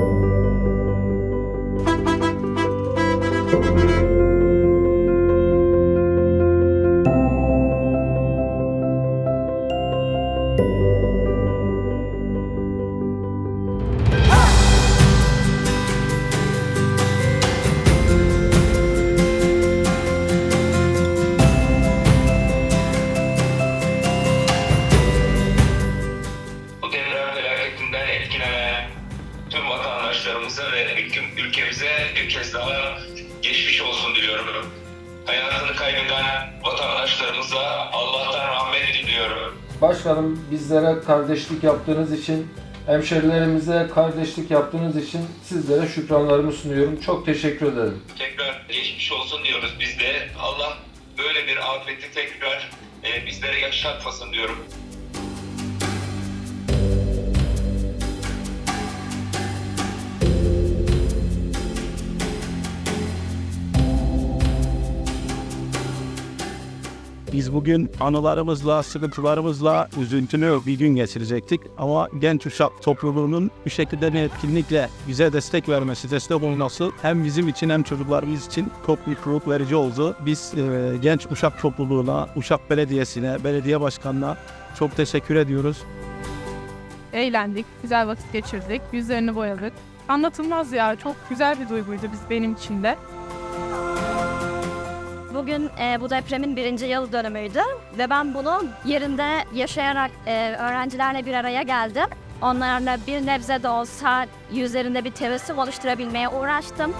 Thank you. Vatandaşlarımıza ve ülke- ülkemize bir kez daha geçmiş olsun diliyorum. Hayatını kaybeden vatandaşlarımıza Allah'tan rahmet diliyorum. Başkanım bizlere kardeşlik yaptığınız için, hemşerilerimize kardeşlik yaptığınız için sizlere şükranlarımı sunuyorum. Çok teşekkür ederim. Tekrar geçmiş olsun diyoruz biz de. Allah böyle bir afeti tekrar e, bizlere yaşatmasın diyorum. Biz bugün anılarımızla, sıkıntılarımızla üzüntülü bir gün geçirecektik. Ama genç uşak topluluğunun bir şekilde bir etkinlikle bize destek vermesi, destek olması hem bizim için hem çocuklarımız için çok mutluluk verici oldu. Biz e, genç uşak topluluğuna, Uşak Belediyesi'ne, belediye başkanına çok teşekkür ediyoruz. Eğlendik, güzel vakit geçirdik, yüzlerini boyadık. Anlatılmaz ya, çok güzel bir duyguydu biz benim için de. Bugün e, bu depremin birinci yıl dönümüydü ve ben bunu yerinde yaşayarak e, öğrencilerle bir araya geldim. Onlarla bir nebze de olsa yüzlerinde bir tebessüm oluşturabilmeye uğraştım.